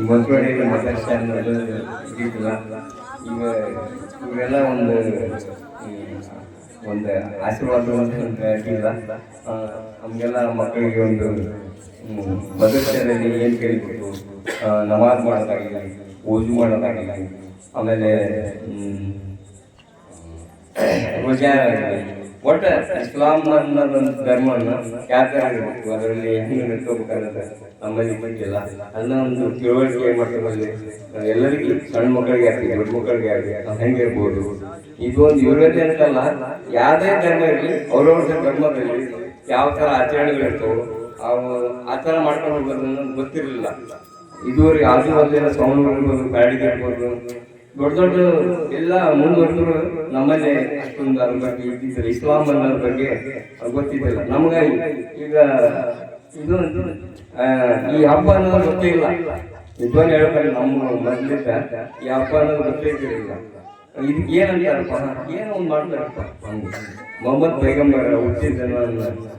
ಮಂತ್ರೋಡಿಯಲ್ಲಿ mother's ಅನ್ನೋದು ಇದ್ದಿದ್ದಿಲ್ಲ ಇವ ಇವೆಲ್ಲ ಒಂದು ಒಂದು ಆಶೀರ್ವಾದ ಅಂತ ನಮಗೆಲ್ಲ ಮಕ್ಕಳಿಗೆ ಒಂದು ಮದರ್ಸದಲ್ಲಿ ಏನು ಕೇಳಿದ್ರು ನಮಾಜ್ ಮಾಡೋದಾಗಲಿ ಓಜು ಮಾಡೋದಾಗಲಿ, ಆಮೇಲೆ ರೋಜಾ ಒಟ್ಟ ಇಸ್ಲಾಂ ಧರ್ಮವನ್ನು ಥರ ಇರಬೇಕು ಅದರಲ್ಲಿ ಹೆಂಗೆ ನಡ್ಕೋಬೇಕನ್ನೋದು ನಮ್ಮಲ್ಲಿ ಬಂದಿಲ್ಲ ಅದನ್ನ ಒಂದು ತಿಳುವಳಿಕೆ ಮಟ್ಟದಲ್ಲಿ ಎಲ್ಲರಿಗೂ ಸಣ್ಣ ಮಕ್ಕಳಿಗೆ ಆಗಲಿ, ದೊಡ್ಡ ಮಕ್ಕಳಿಗೆ ಆಗಲಿ, ನಾವು ಹೆಂಗಿರ್ಬೋದು? ಇದು ಒಂದು ಯುವತೆ ಅಂತಲ್ಲ ಯಾವುದೇ ಧರ್ಮ ಇರಲಿ, ಅವ್ರವ್ರ ಧರ್ಮದಲ್ಲಿ ಯಾವ ಥರ ಆಚರಣೆಗಳು ಇರ್ತವೆ, ಅವು ಆ ಥರ ಮಾಡ್ಕೊಂಡು ಹೋಗೋದನ್ನ ಗೊತ್ತಿರಲಿಲ್ಲ. ಇದುವರೆಗೆ ಆಜು ಬಾಜು ಸೌಂಡ್ ಇರ್ಬೋದು ಬ್ಯಾಡಿಗೆ ಇರ್ಬೋದು. ದೊಡ್ಡ ದೊಡ್ಡ ಎಲ್ಲ ಮುಂದುವರೆದ್ರು ನಮ್ಮಲ್ಲಿ ಅಷ್ಟೊಂದು ಅದ್ರ ಬಗ್ಗೆ ಇದ್ದಿದ್ದಿಲ್ಲ ಇಸ್ಲಾಂ ಅನ್ನೋದ್ರ ಬಗ್ಗೆ ಗೊತ್ತಿದ್ದಿಲ್ಲ. ನಮ್ಗೆ ಈಗ ಇದು ಈ ಹಬ್ಬ ಅನ್ನೋದು ಗೊತ್ತೇ ಇಲ್ಲ. ನಿಜವಾಗ್ ಹೇಳ್ಬೇಕು ನಮ್ಮ ಮೊದ್ಲಿದ್ದ ಈ ಹಬ್ಬ ಅನ್ನೋದು ಗೊತ್ತೇ ಇರಲಿಲ್ಲ ಇದಕ್ಕೆ ಏನಂತಾರಪ್ಪ? ಏನೋ ಒಂದು ಮಾಡ್ತಾರಪ್ಪ ಮೊಹಮ್ಮದ್ ಪೈಗಂಬರ ಹುಟ್ಟಿದ್ದೇನೆ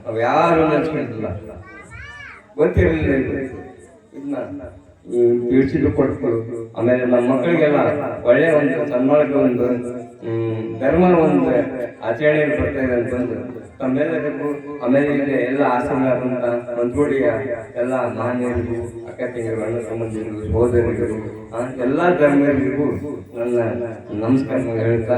ಅವು ಯಾರು ನೆನ್ಸ್ಕೊಂಡಿಲ್ಲ. ಗೊತ್ತಿರಲಿಲ್ಲ ಇದು. ಇದನ್ನ ತಿಳಿಸಿದ್ರು ಕೊಟ್ಕೊಡು ಆಮೇಲೆ ನಮ್ಮ ಮಕ್ಕಳಿಗೆಲ್ಲ ಒಳ್ಳೆ ಒಂದು ಸನ್ಮಾನಕ್ಕೆ ಒಂದು ಧರ್ಮ ಒಂದು ಆಚರಣೆ ಬರ್ತಾ ಇದೆ ಅಂತಂದು ತಮ್ಮೆಲ್ಲರಿಗೂ ಆಮೇಲೆ ಎಲ್ಲ ಆಶ್ರಮದಂತ ಮಂತ್ರೋಡಿಯ ಎಲ್ಲ ಮಾನ್ಯರಿಗೂ ಅಕ್ಕ ತಂಗಿರು ಅಣ್ಣ ಸಂಬಂಧಿಗಳು ಸಹೋದರಿಗಳು ಆ, ಎಲ್ಲ ಧರ್ಮರಿಗೂ ನನ್ನ ನಮಸ್ಕಾರ ಹೇಳ್ತಾ